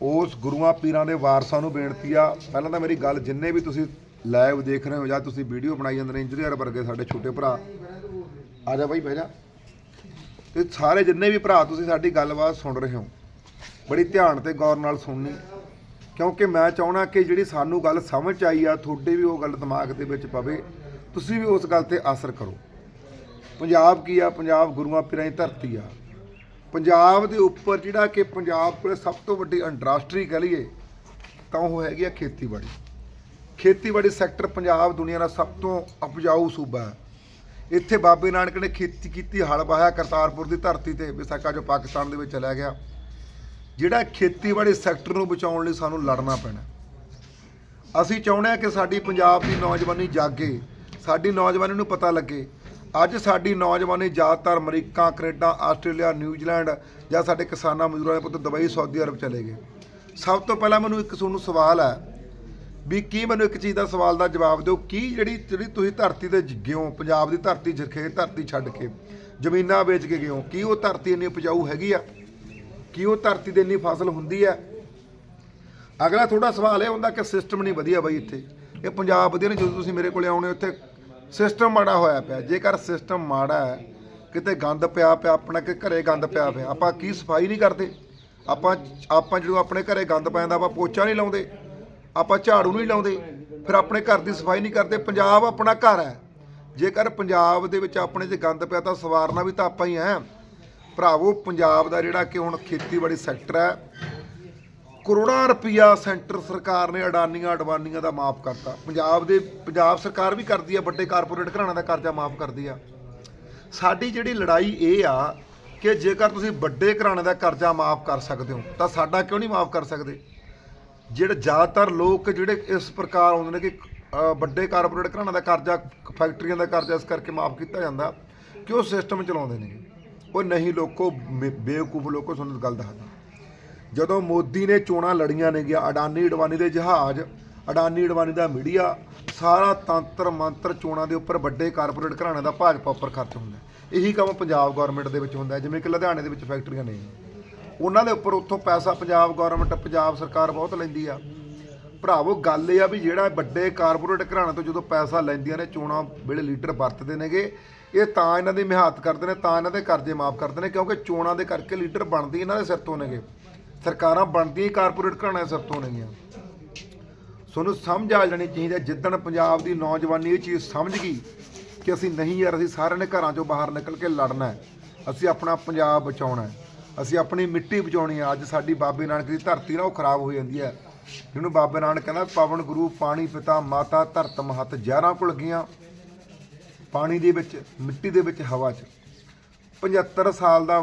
ਉਸ ਗੁਰੂਆਂ ਪੀਰਾਂ ਦੇ ਵਾਰਸਾਂ ਨੂੰ ਬੇਨਤੀ ਆ, ਪਹਿਲਾਂ ਤਾਂ ਮੇਰੀ ਗੱਲ ਜਿੰਨੇ ਵੀ ਤੁਸੀਂ ਲਾਈਵ ਦੇਖ ਰਹੇ ਹੋ ਜਾਂ ਤੁਸੀਂ ਵੀਡੀਓ ਬਣਾਈ ਜਾਂਦੇ ਨੇ ਇੰਜੀਨੀਅਰ ਵਰਗੇ ਸਾਡੇ ਛੋਟੇ ਭਰਾ, ਆ ਜਾ ਬਾਈ, ਬਹਿ ਜਾ। ਤੇ ਸਾਰੇ ਜਿੰਨੇ ਵੀ ਭਰਾ ਤੁਸੀਂ ਸਾਡੀ ਗੱਲਬਾਤ ਸੁਣ ਰਹੇ ਹੋ, ਬੜੀ ਧਿਆਨ ਤੇ ਗੌਰ ਨਾਲ ਸੁਣਨੀ, ਕਿਉਂਕਿ ਮੈਂ ਚਾਹਣਾ ਕਿ ਜਿਹੜੀ ਸਾਨੂੰ ਗੱਲ ਸਮਝ 'ਚ ਆਈ ਆ, ਤੁਹਾਡੇ ਵੀ ਉਹ ਗੱਲ ਦਿਮਾਗ ਦੇ ਵਿੱਚ ਪਵੇ, ਤੁਸੀਂ ਵੀ ਉਸ ਗੱਲ ਤੇ ਅਸਰ ਕਰੋ। ਪੰਜਾਬ ਕੀ ਆ? ਪੰਜਾਬ ਗੁਰੂਆਂ ਪੀਰਾਂ ਦੀ ਧਰਤੀ ਆ। ਪੰਜਾਬ ਦੇ ਉੱਪਰ ਜਿਹੜਾ ਕਿ ਪੰਜਾਬ ਕੋਲ ਸਭ ਤੋਂ ਵੱਡੀ ਇੰਡਸਟਰੀ ਕਹ ਲਈਏ, ਤਾਂ ਉਹ ਹੈਗੀ ਆ ਖੇਤੀਬਾੜੀ। ਖੇਤੀਬਾੜੀ ਸੈਕਟਰ ਪੰਜਾਬ ਦੁਨੀਆ ਦਾ ਸਭ ਤੋਂ ਉਪਜਾਊ ਸੂਬਾ ਹੈ। ਇੱਥੇ ਬਾਬੇ ਨਾਨਕ ਨੇ ਖੇਤੀ ਕੀਤੀ, ਹਲ ਵਾਹਿਆ ਕਰਤਾਰਪੁਰ ਦੀ ਧਰਤੀ ਤੇ, ਵਿਸਾਖਾ ਜੋ ਪਾਕਿਸਤਾਨ ਦੇ ਵਿੱਚ ਚਲਾ ਗਿਆ। ਜਿਹੜਾ ਖੇਤੀਬਾੜੀ ਸੈਕਟਰ ਨੂੰ ਬਚਾਉਣ ਲਈ ਸਾਨੂੰ ਲੜਨਾ ਪੈਣਾ। ਅਸੀਂ ਚਾਹੁੰਦੇ ਹਾਂ ਕਿ ਸਾਡੀ ਪੰਜਾਬ ਦੀ ਨੌਜਵਾਨੀ ਜਾਗੇ, ਸਾਡੀ ਨੌਜਵਾਨੀ ਨੂੰ ਪਤਾ ਲੱਗੇ ਅੱਜ ਸਾਡੀ ਨੌਜਵਾਨੀ ਜ਼ਿਆਦਾਤਰ ਅਮਰੀਕਾ, ਕੈਨੇਡਾ, ਆਸਟ੍ਰੇਲੀਆ, ਨਿਊਜ਼ੀਲੈਂਡ ਜਾਂ ਸਾਡੇ ਕਿਸਾਨਾਂ ਮਜ਼ਦੂਰਾਂ ਦੇ ਪੁੱਤ ਦੁਬਈ, ਸਾਊਦੀ ਅਰਬ ਚਲੇ ਗਏ। ਸਭ ਤੋਂ ਪਹਿਲਾਂ ਮੈਨੂੰ ਇੱਕ ਤੁਹਾਨੂੰ ਸਵਾਲ ਹੈ ਵੀ ਕੀ ਮੈਨੂੰ ਇੱਕ ਚੀਜ਼ ਦਾ ਸਵਾਲ ਦਾ ਜਵਾਬ ਦਿਓ, ਕੀ ਜਿਹੜੀ ਜਿਹੜੀ ਤੁਸੀਂ ਧਰਤੀ ਤੇ ਜ- ਪੰਜਾਬ ਦੀ ਧਰਤੀ ਜਰਖੇ, ਧਰਤੀ ਛੱਡ ਕੇ, ਜ਼ਮੀਨਾਂ ਵੇਚ ਕੇ ਗਏ ਕੀ ਉਹ ਧਰਤੀ ਇੰਨੀ ਉਪਜਾਊ ਹੈਗੀ ਆ? ਕੀ ਉਹ ਧਰਤੀ ਤੇ ਇੰਨੀ ਫਸਲ ਹੁੰਦੀ ਹੈ ਅਗਲਾ ਥੋੜਾ ਸਵਾਲ ਇਹ ਹੁੰਦਾ ਕਿ ਸਿਸਟਮ ਨਹੀਂ ਵਧੀਆ ਬਾਈ ਇੱਥੇ। ਇਹ ਪੰਜਾਬ ਵਧੀਆ ਨੇ, ਜਦੋਂ ਤੁਸੀਂ ਮੇਰੇ ਕੋਲੇ ਆਉਣੇ ਉੱਥੇ ਸਿਸਟਮ ਮਾੜਾ ਹੋਇਆ ਪਿਆ। ਜੇਕਰ ਸਿਸਟਮ ਮਾੜਾ ਹੈ, ਕਿਤੇ ਗੰਦ ਪਿਆ ਪਿਆ, ਆਪਣਾ ਕਿ ਘਰੇ ਗੰਦ ਪਿਆ ਪਿਆ, ਆਪਾਂ ਕੀ ਸਫ਼ਾਈ ਨਹੀਂ ਕਰਦੇ? ਆਪਾਂ ਆਪਾਂ ਜਦੋਂ ਆਪਣੇ ਘਰੇ ਗੰਦ ਪੈਂਦਾ ਆਪਾਂ ਪੋਚਾ ਨਹੀਂ ਲਾਉਂਦੇ, ਆਪਾਂ ਝਾੜੂ ਨਹੀਂ ਲਾਉਂਦੇ, ਫਿਰ ਆਪਣੇ ਘਰ ਦੀ ਸਫ਼ਾਈ ਨਹੀਂ ਕਰਦੇ। ਪੰਜਾਬ ਆਪਣਾ ਘਰ ਹੈ। ਜੇਕਰ ਪੰਜਾਬ ਦੇ ਵਿੱਚ ਆਪਣੇ 'ਚ ਗੰਦ ਪਿਆ, ਤਾਂ ਸਵਾਰਨਾ ਵੀ ਤਾਂ ਆਪਾਂ ਹੀ ਹੈ। ਭਰਾਵੋ, ਪੰਜਾਬ ਦਾ ਜਿਹੜਾ ਕਿ ਹੁਣ ਖੇਤੀਬਾੜੀ ਸੈਕਟਰ ਹੈ ਕਰੋੜਾਂ ਰੁਪਈਆ ਸੈਂਟਰ ਸਰਕਾਰ ਨੇ ਅਡਾਨੀਆਂ ਅਡਵਾਨੀਆਂ ਦਾ ਮਾਫ ਕਰਤਾ। ਪੰਜਾਬ ਦੇ ਪੰਜਾਬ ਸਰਕਾਰ ਵੀ ਕਰਦੀ ਆ, ਵੱਡੇ ਕਾਰਪੋਰੇਟ ਘਰਾਣਿਆਂ ਦਾ ਕਰਜ਼ਾ ਮਾਫ ਕਰਦੀ ਆ। ਸਾਡੀ ਜਿਹੜੀ ਲੜਾਈ ਇਹ ਆ ਕਿ ਜੇਕਰ ਤੁਸੀਂ ਵੱਡੇ ਘਰਾਣੇ ਦਾ ਕਰਜ਼ਾ ਮਾਫ ਕਰ ਸਕਦੇ ਹੋ, ਤਾਂ ਸਾਡਾ ਕਿਉਂ ਨਹੀਂ ਮਾਫ ਕਰ ਸਕਦੇ? ਜਿਹੜੇ ਜ਼ਿਆਦਾਤਰ ਲੋਕ ਜਿਹੜੇ ਇਸ ਪ੍ਰਕਾਰ ਆਉਂਦੇ ਨੇ ਕਿ ਵੱਡੇ ਕਾਰਪੋਰੇਟ ਘਰਾਣਿਆਂ ਦਾ ਕਰਜ਼ਾ, ਫੈਕਟਰੀਆਂ ਦਾ ਕਰਜ਼ਾ ਇਸ ਕਰਕੇ ਮਾਫ ਕੀਤਾ ਜਾਂਦਾ ਕਿ ਉਹ ਸਿਸਟਮ ਚਲਾਉਂਦੇ ਨੇ। ਉਹ ਨਹੀਂ, ਲੋਕੋ ਬੇ- ਬੇਵਕੂਫ ਲੋਕੋ ਤੁਹਾਨੂੰ ਗੱਲ ਦੱਸਦਾ। ਜਦੋਂ ਮੋਦੀ ਨੇ ਚੋਣਾਂ ਲੜੀਆਂ ਨੇ ਗਿਆ ਅਡਾਨੀ ਅਡਵਾਨੀ ਦੇ ਜਹਾਜ਼, ਅਡਾਨੀ ਅਡਵਾਨੀ ਦਾ ਮੀਡੀਆ, ਸਾਰਾ ਤੰਤਰ ਮੰਤਰ ਚੋਣਾਂ ਦੇ ਉੱਪਰ ਵੱਡੇ ਕਾਰਪੋਰੇਟ ਘਰਾਣਿਆਂ ਦਾ ਭਾਜਪਾ ਉੱਪਰ ਖਰਚ ਹੁੰਦਾ ਇਹੀ ਕੰਮ ਪੰਜਾਬ ਗਵਰਨਮੈਂਟ ਦੇ ਵਿੱਚ ਹੁੰਦਾ ਜਿਵੇਂ ਕਿ ਲੁਧਿਆਣੇ ਦੇ ਵਿੱਚ ਫੈਕਟਰੀਆਂ ਨੇ। ਉਹਨਾਂ ਦੇ ਉੱਪਰ ਉੱਥੋਂ ਪੈਸਾ ਪੰਜਾਬ ਗਵਰਨਮੈਂਟ ਪੰਜਾਬ ਸਰਕਾਰ ਬਹੁਤ ਲੈਂਦੀ ਆ। ਭਰਾਵੋ, ਗੱਲ ਇਹ ਆ ਵੀ ਜਿਹੜਾ ਵੱਡੇ ਕਾਰਪੋਰੇਟ ਘਰਾਣੇ ਤੋਂ ਜਦੋਂ ਪੈਸਾ ਲੈਂਦੀਆਂ ਨੇ, ਚੋਣਾਂ ਵੇਲੇ ਲੀਡਰ ਵਰਤਦੇ ਨੇਗੇ, ਇਹ ਤਾਂ ਇਹਨਾਂ ਦੀ ਮਿਹਨਤ ਕਰਦੇ ਨੇ, ਤਾਂ ਇਹਨਾਂ ਦੇ ਕਰਜ਼ੇ ਮਾਫ ਕਰਦੇ ਨੇ, ਕਿਉਂਕਿ ਚੋਣਾਂ ਦੇ ਕਰਕੇ ਲੀਡਰ ਬਣਦੀ ਇਹਨਾਂ ਦੇ ਸਿਰ ਤੋਂ ਨੇਗੇ। ਸਰਕਾਰਾਂ ਬਣਦੀਆਂ ਕਾਰਪੋਰੇਟ ਘਰਾਣਿਆਂ ਦੇ ਸਿਰ ਤੋਂ ਨੇਗੀਆਂ ਤੁਹਾਨੂੰ ਸਮਝ ਆ ਜਾਣੀ ਚਾਹੀਦੀ ਹੈ, ਜਿੱਦਣ ਪੰਜਾਬ ਦੀ ਨੌਜਵਾਨੀ ਇਹ ਚੀਜ਼ ਸਮਝ ਗਈ ਕਿ ਅਸੀਂ ਨਹੀਂ ਯਾਰ, ਅਸੀਂ ਸਾਰਿਆਂ ਨੇ ਘਰਾਂ ਚੋਂ ਬਾਹਰ ਨਿਕਲ ਕੇ ਲੜਨਾ ਹੈ। ਅਸੀਂ ਆਪਣਾ ਪੰਜਾਬ ਬਚਾਉਣਾ ਹੈ। ਅਸੀਂ ਆਪਣੀ ਮਿੱਟੀ ਬਚਾਉਣੀ ਹੈ। ਅੱਜ ਸਾਡੀ ਬਾਬੇ ਨਾਨਕ ਦੀ ਧਰਤੀ ਨਾ ਉਹ ਖਰਾਬ ਹੋ ਜਾਂਦੀ ਹੈ। ਜਿਹਨੂੰ ਬਾਬੇ ਨਾਨਕ ਕਹਿੰਦਾ, ਪਵਨ ਗੁਰੂ, ਪਾਣੀ ਪਿਤਾ, ਮਾਤਾ ਧਰਤ ਮਹਤ ਜ਼ਹਿਰਾਂ ਭੁੱਲ ਗਈਆਂ ਪਾਣੀ ਦੇ ਵਿੱਚ, ਮਿੱਟੀ ਦੇ ਵਿੱਚ, ਹਵਾ 'ਚ। 75 ਸਾਲ ਦਾ